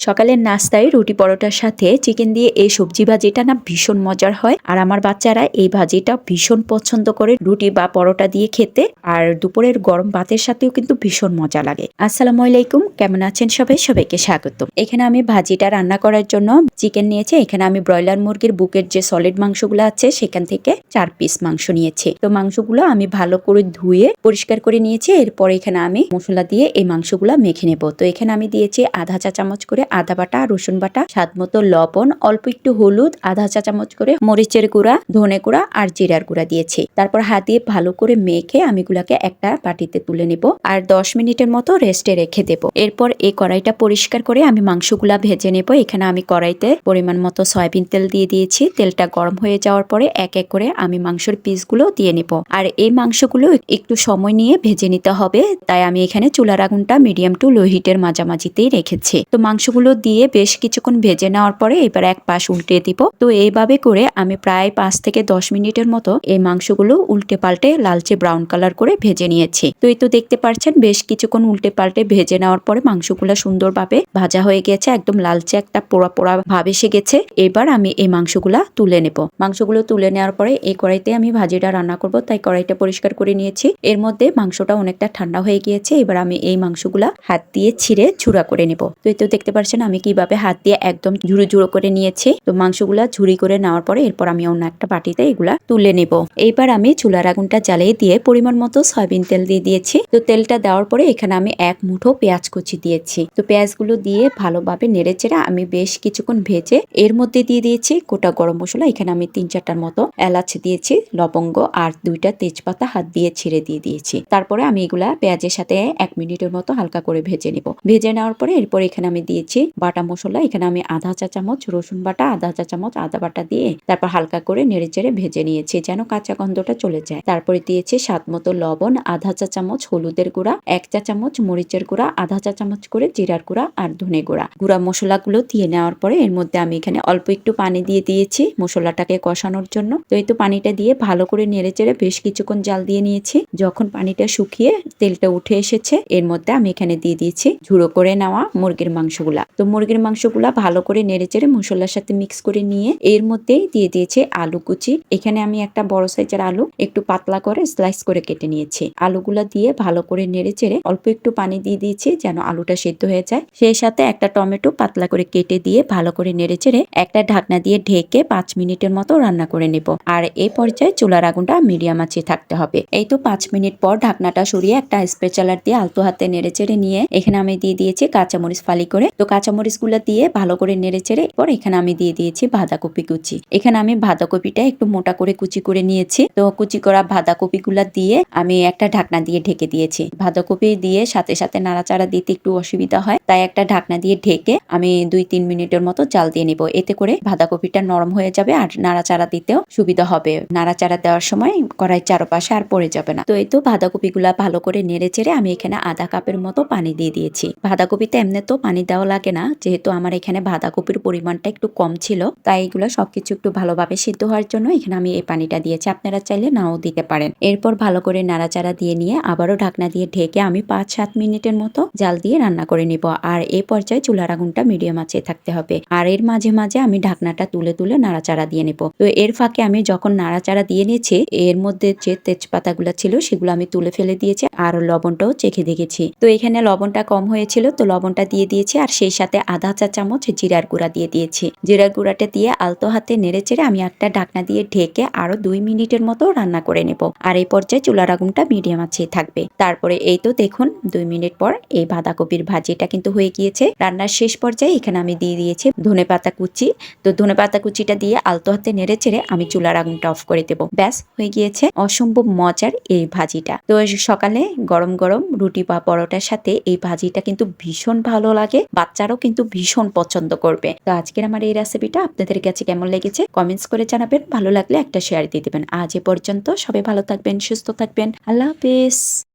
সকালের নাস্তায় রুটি পরোটার সাথে চিকেন দিয়ে এই সবজি ভাজিটা না ভীষণ মজার হয়। আর আমার বাচ্চারা এই ভাজিটা ভীষণ পছন্দ করে রুটি বা পরোটা দিয়ে খেতে। আর দুপুরের গরম ভাতের সাথেও কিন্তু ভীষণ মজা লাগে। আসসালামু আলাইকুম, কেমন আছেন সবাই? সবাইকে স্বাগত এখানে আমি ভাজিটা রান্না করার জন্য চিকেন নিয়েছি। এখানে আমি ব্রয়লার মুরগির বুকের যে সলিড মাংসগুলো আছে, সেখান থেকে চার পিস মাংস নিয়েছি। তো মাংসগুলো আমি ভালো করে ধুয়ে পরিষ্কার করে নিয়েছি। এরপর এখানে আমি মশলা দিয়ে এই মাংসগুলো মেখে নেব। তো এখানে আমি দিয়েছি আধা চা চামচ করে আদা বাটা, রসুন বাটা, স্বাদ মতো লবণ, অল্প একটু হলুদ, আধা চা চামচ করে মরিচের গুঁড়া, ধনে গুঁড়া আর জিরার গুঁড়া দিয়েছি। তারপর হাত দিয়ে ভালো করে মেখে আমি গুলাকে একটা বাটিতে তুলে নেব আর দশ মিনিটের মতো রেস্টে রেখে দেব। এরপর এই কড়াইটা পরিষ্কার করে আমি মাংসগুলা ভেজে নেব। এখানে আমি কড়াইতে পরিমাণ মতো সয়াবিন তেল দিয়ে দিয়েছি। তেলটা গরম হয়ে যাওয়ার পরে এক এক করে আমি মাংসের পিসগুলো দিয়ে নেব। আর এই মাংসগুলো একটু সময় নিয়ে ভেজে নিতে হবে। তাই আমি এখানে চুলার আগুনটা মিডিয়াম টু লো হিটের মাঝামাঝিতেই রেখেছি। তো মাংসগুলো দিয়ে বেশ কিছুক্ষণ ভেজে নেওয়ার পরে এবার এক পাশ উল্টে দিব। তো এইভাবে করে আমি প্রায় পাঁচ থেকে দশ মিনিটের মতো এই মাংসগুলো উল্টে পাল্টে লালচে ব্রাউন কালার করে ভেজে নিয়েছি। তো এই তো দেখতে পাচ্ছেন, বেশ কিছুক্ষণ উল্টে পাল্টে ভেজে নেওয়ার পরে মাংসগুলো সুন্দরভাবে ভাজা হয়ে গেছে, একদম লালচে একটা পোড়া পোড়া ভাব এসে গেছে। এবার আমি এই মাংসগুলা তুলে নেব। মাংসগুলো তুলে নেওয়ার পরে এই কড়াইতে আমি ভাজিটা রান্না করব, তাই কড়াইটা পরিষ্কার করে নিয়েছি। এর মধ্যে মাংসটা অনেকটা ঠান্ডা হয়ে গিয়েছে, এবার আমি এই মাংসগুলা হাত দিয়ে ছিঁড়ে ঝুড়া করে নেব। তো এই তো দেখতে পাচ্ছেন আমি কীভাবে হাত দিয়ে একদম ঝুড়ো ঝুড়ো করে নিয়েছি? তো মাংসগুলা ঝুড়ি করে নেওয়ার পরে এরপর আমি অন্য একটা বাটিতে এগুলা তুলে নেব। এইবার আমি চুলার আগুনটা জ্বালিয়ে দিয়ে পরিমাণ মতো সয়াবিন তেল দিয়ে দিয়েছি। তো তেলটা দেওয়ার পরে এখানে আমি এক মুঠো পেঁয়াজ কুচি দিয়েছি। তো পেঁয়াজগুলো দিয়ে ভালোভাবে নেড়ে চেড়ে আমি বেশ কিছুক্ষণ ভেজে এর মধ্যে দিয়ে দিয়েছি গোটা গরম মশলা। এখানে আমি তিন চারটার মতো এলাচ দিয়েছি, লবঙ্গ আর দুইটা তেজপাতা হাত দিয়ে ছিঁড়ে দিয়ে দিয়েছি। তারপরে আমি এগুলা পেঁয়াজের সাথে এক মিনিটের মতো হালকা করে ভেজে নিব। ভেজে নেওয়ার পরে এরপর এখানে আমি দিয়েছি বাটা মশলা, এখানে আমি আধা চা চামচ, রসুন বাটা, আধা চা চামচ, আদা বাটা দিয়ে তারপর হালকা করে নেড়ে চেড়ে ভেজে নিয়েছি যেন কাঁচা গন্ধটা চলে যায়। তারপরে দিয়েছি স্বাদ মতো লবণ, আধা চা চামচ হলুদের গুঁড়া, এক চা চামচ মরিচের গুঁড়া, আধা চা চামচ করে জিরার গুঁড়া আর ধনে গুঁড়া। গুঁড়া মশলাগুলো দিয়ে নেওয়ার পরে এর মধ্যে আমি এখানে অল্প একটু পানি দিয়ে দিয়েছি মশলাটাকে কষানোর জন্য। তো এই তো পানিটা দিয়ে ভালো করে নেড়ে চেড়ে বেশ কিছুক্ষণ জাল দিয়ে নিয়েছি। যখন পানিটা শুকিয়ে তেলটা উঠে এসেছে, এর মধ্যে আমি এখানে দিয়ে দিয়েছি ঝুড়ো করে নেওয়া মুরগির মাংসগুলা। তো মুরগির মাংসগুলা ভালো করে নেড়ে চেড়ে মশলার সাথে মিক্স করে নিয়ে এর মধ্যেই দিয়ে দিয়েছে আলু কুচি। এখানে আমি একটা বড় সাইজের আলু একটু পাতলা করে স্লাইস করে কেটে নিয়েছি। আলুগুলা দিয়ে ভালো করে নেড়ে চেড়ে অল্প একটু পানি দিয়ে দিয়েছি যেন আলুটা সেদ্ধ হয়ে যায়। সেই সাথে একটা টমেটো পাতলা করে কেটে দিয়ে ভালো করে নেড়ে চেড়ে একটা ঢাকনা দিয়ে ঢেকে পাঁচ মিনিটের মতো রান্না করে নেব। আর এই পর্যায়ে চুলার আগুনটা মিডিয়াম আছে থাকতে হবে। এই তো পাঁচ মিনিট পর ঢাকনাটা সরিয়ে একটা স্পেচালার দিয়ে আলতো হাতে নেড়ে চেড়ে নিয়ে এখানে আমি দিয়ে দিয়েছি কাঁচামরিচ ফালি করে। তো কাঁচামরিচগুলো দিয়ে ভালো করে নেড়ে চেড়ে পর এখানে আমি দিয়ে দিয়েছি বাঁধাকপি কুচি। এখানে আমি বাঁধাকপিটা একটু মোটা করে কুচি করে নিয়েছি। তো কুচি করা বাঁধাকপি গুলা দিয়ে আমি একটা ঢাকনা দিয়ে ঢেকে দিয়েছি। বাঁধাকপি দিয়ে সাথে সাথে নাড়াচাড়া দিতে একটু অসুবিধা হয়, তাই একটা ঢাকনা দিয়ে ঢেকে আমি দুই তিন মিনিটের মতো জাল দিয়ে নিব। এতে করে বাঁধাকপিটা নরম হয়ে যাবে আর নাড়াচাড়া দিতেও সুবিধা হবে। নাড়াচাড়া দেওয়ার সময় কড়াই চারপাশে আর পড়ে যাবে না। তো এই তো বাঁধাকপি গুলা ভালো করে নেড়ে চেড়ে আমি এখানে আধা কাপের মতো পানি দিয়ে দিয়েছি। বাঁধাকপিতে এমনি তো পানি দেওয়া লাগে না। যেহেতু আমার এখানে বাঁধাকপির পরিমাণটা একটু কম ছিল, তাই এগুলো সবকিছু একটু ভালোভাবে সিদ্ধ হওয়ার জন্য এখানে আমি এই পানিটা দিয়েছি। আপনারা চাইলে নাও দিতে পারেন। এরপর ভালো করে নাড়াচাড়া দিয়ে নিয়ে আবারও ঢাকনা দিয়ে ঢেকে আমি পাঁচ সাত মিনিটের মতো জাল দিয়ে রান্না করে নিব। আর এই পর্যায়ে চুলার আগুনটা মিডিয়াম আছে থাকতে হবে। আর এর মাঝে মাঝে আমি ঢাকনাটা তুলে তুলে নাড়াচাড়া দিয়ে নেব। তো এর ফাঁকে আমি যখন নাড়াচাড়া দিয়ে নিয়েছি, এর মধ্যে যে তেজপাতাগুলো ছিল সেগুলো আমি তুলে ফেলে দিয়েছি। আর লবণটাও চেখে দেখেছি। তো এখানে লবণটা কম হয়েছিল, তো লবণটা দিয়ে দিয়েছি। আর সেই সাথে আধা চা চামচ, জিরার গুঁড়া দিয়ে দিয়েছি। জিরার গুঁড়াটা দিয়ে আলতো হাতে নেড়ে চেড়ে আমি একটা ঢাকনা দিয়ে ঢেকে আরও দুই মিনিটের মতো রান্না করে নেব। আর এই পর্যায়ে চুলার আগুনটা মিডিয়াম আছে থাকবে। তারপরে এই তো দেখুন, দুই মিনিট পর এই বাঁধাকপির ভাজিটা কিন্তু হয়ে গিয়েছে। রান্নার শেষ পর্যায়ে এখানে আমি দিয়ে দিয়েছি ধনে পাতা কুচি। তো ধনে পাতা কুচিটা দিয়ে আলতো হাতে নেড়ে চেড়ে আমি চুলার আগুনটা অফ করে দেবো। ব্যাস, হয়ে গিয়েছে অসম্ভব মজার এই ভাজিটা। তো সকালে গরম গরম রুটি বা পরোটার সাথে এই ভাজিটা কিন্তু ভীষণ ভালো লাগে। বাচ্চারাও কিন্তু ভীষণ পছন্দ করবে। তো আজকের আমার এই রেসিপিটা আপনাদের কাছে কেমন লেগেছে? কমেন্টস করে জানাবেন। ভালো লাগলে একটা শেয়ার দিয়ে দেবেন। আজ এ পর্যন্ত সবাই ভালো থাকবেন, সুস্থ থাকবেন। আল্লাহ হাফিজ।